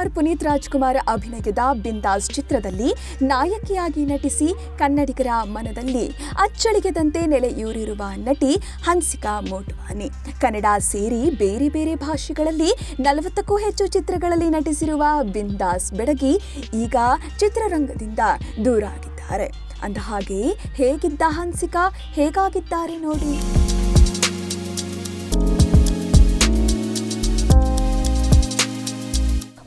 Star Puneeth Rajkumar ಅಭಿನಯದ ಬಿಂದಾಸ್ ಚಿತ್ರದಲ್ಲಿ ನಾಯಕಿಯಾಗಿ ನಟಿಸಿ ಕನ್ನಡಿಗರ ಮನದಲ್ಲಿ ಅಚ್ಚಳಿಗೆದಂತೆ ನೆಲೆಯೂರಿರುವ ನಟಿ ಹನ್ಸಿಕಾ ಮೋಟ್ವಾನಿ. ಕನ್ನಡ ಸೇರಿ ಬೇರೆ ಬೇರೆ ಭಾಷೆಗಳಲ್ಲಿ ನಲವತ್ತಕ್ಕೂ ಹೆಚ್ಚು ಚಿತ್ರಗಳಲ್ಲಿ ನಟಿಸಿರುವ ಬಿಂದಾಸ್ ಬೆಡಗಿ ಈಗ ಚಿತ್ರರಂಗದಿಂದ ದೂರ ಆಗಿದ್ದಾರೆ ಅಂದ ಹಾಗೆ ಹೇಗಿದ್ದ ಹನ್ಸಿಕಾ? ಹೇಗಾಗಿದ್ದಾರೆ ನೋಡಿ.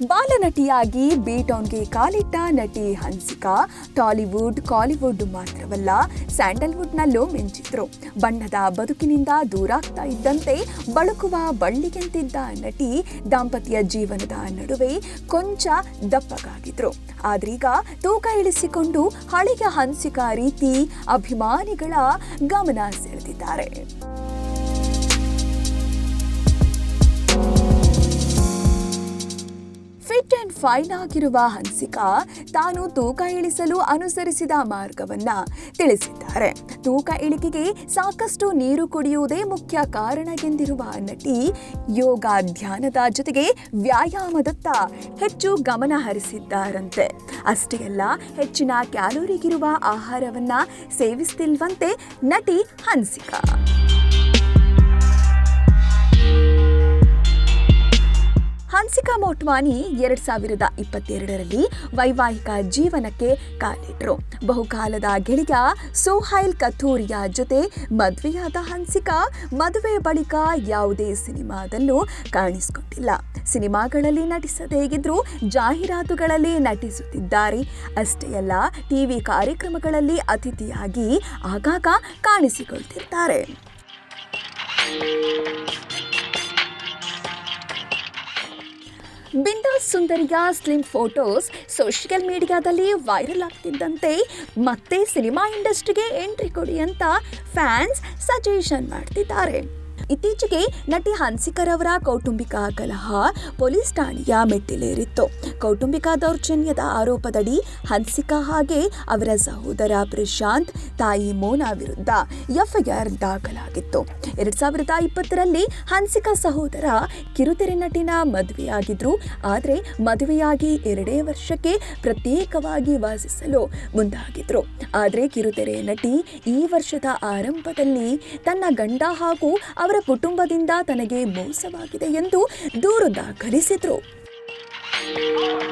ಬಾಲನಟಿಯಾಗಿ ಬೀಟೌನ್ಗೆ ಕಾಲಿಟ್ಟ ನಟಿ ಹನ್ಸಿಕಾ, ಟಾಲಿವುಡ್, ಕಾಲಿವುಡ್ ಮಾತ್ರವಲ್ಲ, ಸ್ಯಾಂಡಲ್ವುಡ್ನಲ್ಲೂ ಮಿಂಚಿದ್ರು. ಬಣ್ಣದ ಬದುಕಿನಿಂದ ದೂರಾಗ್ತಾ ಇದ್ದಂತೆ ಬಳುಕುವ ಬಳ್ಳಿಗೆಂತಿದ್ದ ನಟಿ ದಾಂಪತ್ಯ ಜೀವನದ ನಡುವೆ ಕೊಂಚ ದಪ್ಪಗಾಗಿದ್ರು. ಆದ್ರೀಗ ತೂಕ ಇಳಿಸಿಕೊಂಡು ಹಳೆಯ ಹನ್ಸಿಕಾ ರೀತಿ ಅಭಿಮಾನಿಗಳ ಗಮನ ಸೆಳೆದಿದ್ದಾರೆ. ಫೈನ್ ಆಗಿರುವ ಹನ್ಸಿಕಾ ತಾನು ತೂಕ ಇಳಿಸಲು ಅನುಸರಿಸಿದ ಮಾರ್ಗವನ್ನ ತಿಳಿಸಿದ್ದಾರೆ. ತೂಕ ಇಳಿಕೆಗೆ ಸಾಕಷ್ಟು ನೀರು ಕುಡಿಯುವುದೇ ಮುಖ್ಯ ಕಾರಣ ಎಂದಿರುವ ನಟಿ ಯೋಗ ಧ್ಯಾನದ ಜೊತೆಗೆ ವ್ಯಾಯಾಮದತ್ತ ಹೆಚ್ಚು ಗಮನ ಹರಿಸಿದ್ದಾರಂತೆ. ಅಷ್ಟೇ ಅಲ್ಲ, ಹೆಚ್ಚಿನ ಕ್ಯಾಲೋರಿಗಿರುವ ಆಹಾರವನ್ನ ಸೇವಿಸ್ತಿಲ್ವಂತೆ ನಟಿ ಹನ್ಸಿಕಾ. ಮೋಟ್ವಾನಿ ಎರಡ್ ಸಾವಿರದ ಇಪ್ಪತ್ತೆರಡರಲ್ಲಿ ವೈವಾಹಿಕ ಜೀವನಕ್ಕೆ ಕಾಲಿಟ್ರು. ಬಹುಕಾಲದ ಗೆಳೆಯ ಸೋಹೈಲ್ ಕಥೂರಿಯ ಜೊತೆ ಮದುವೆಯಾದ ಹನ್ಸಿಕಾ ಮದುವೆ ಬಳಿಕ ಯಾವುದೇ ಸಿನಿಮಾದಲ್ಲೂ ಕಾಣಿಸಿಕೊಂಡಿಲ್ಲ. ಸಿನಿಮಾಗಳಲ್ಲಿ ನಟಿಸದೇ ಇದ್ರೂ ಜಾಹೀರಾತುಗಳಲ್ಲಿ ನಟಿಸುತ್ತಿದ್ದಾರೆ. ಅಷ್ಟೇ ಅಲ್ಲ, ಟಿವಿ ಕಾರ್ಯಕ್ರಮಗಳಲ್ಲಿ ಅತಿಥಿಯಾಗಿ ಆಗಾಗ ಕಾಣಿಸಿಕೊಳ್ತಿರ್ತಾರೆ ಬಿಂದಾಸ್ ಸುಂದರಿಯ ಸ್ಲಿಮ್ ಫೋಟೋಸ್ ಸೋಷಿಯಲ್ ಮೀಡಿಯಾದಲ್ಲಿ ವೈರಲ್ ಆಗ್ತಿದ್ದಂತೆ ಮತ್ತೆ ಸಿನಿಮಾ ಇಂಡಸ್ಟ್ರಿಗೆ ಎಂಟ್ರಿ ಕೊಡಿ ಅಂತ ಫ್ಯಾನ್ಸ್ ಸಜೆಷನ್ ಮಾಡ್ತಿದ್ದಾರೆ. ಇತ್ತೀಚೆಗೆ ನಟಿ ಹನ್ಸಿಕರ್ ಅವರ ಕೌಟುಂಬಿಕ ಕಲಹ ಪೊಲೀಸ್ ಠಾಣೆಯ ಮೆಟ್ಟಿಲೇರಿತ್ತು ಕೌಟುಂಬಿಕ ದೌರ್ಜನ್ಯದ ಆರೋಪದಡಿ ಹನ್ಸಿಕಾ ಹಾಗೆ ಅವರ ಸಹೋದರ ಪ್ರಶಾಂತ್, ತಾಯಿ ಮೋನಾ ವಿರುದ್ಧ ಎಫ್ಐಆರ್ ದಾಖಲಾಗಿತ್ತು. ಎರಡ್ ಸಾವಿರದ ಇಪ್ಪತ್ತರಲ್ಲಿ ಹನ್ಸಿಕಾ ಸಹೋದರ ಕಿರುತೆರೆ ನಟಿನ ಮದುವೆಯಾಗಿದ್ರು. ಆದರೆ ಮದುವೆಯಾಗಿ ಎರಡೇ ವರ್ಷಕ್ಕೆ ಪ್ರತ್ಯೇಕವಾಗಿ ವಾಸಿಸಲು ಮುಂದಾಗಿದ್ರು. ಆದರೆ ಕಿರುತೆರೆ ನಟಿ ಈ ವರ್ಷದ ಆರಂಭದಲ್ಲಿ ತನ್ನ ಗಂಡ ಹಾಗೂ ಅವರ ಕುಟುಂಬದಿಂದ ತನಗೆ ಮೋಸವಾಗಿದೆ ಎಂದು ದೂರು ದಾಖಲಿಸಿದ್ರು. Oh!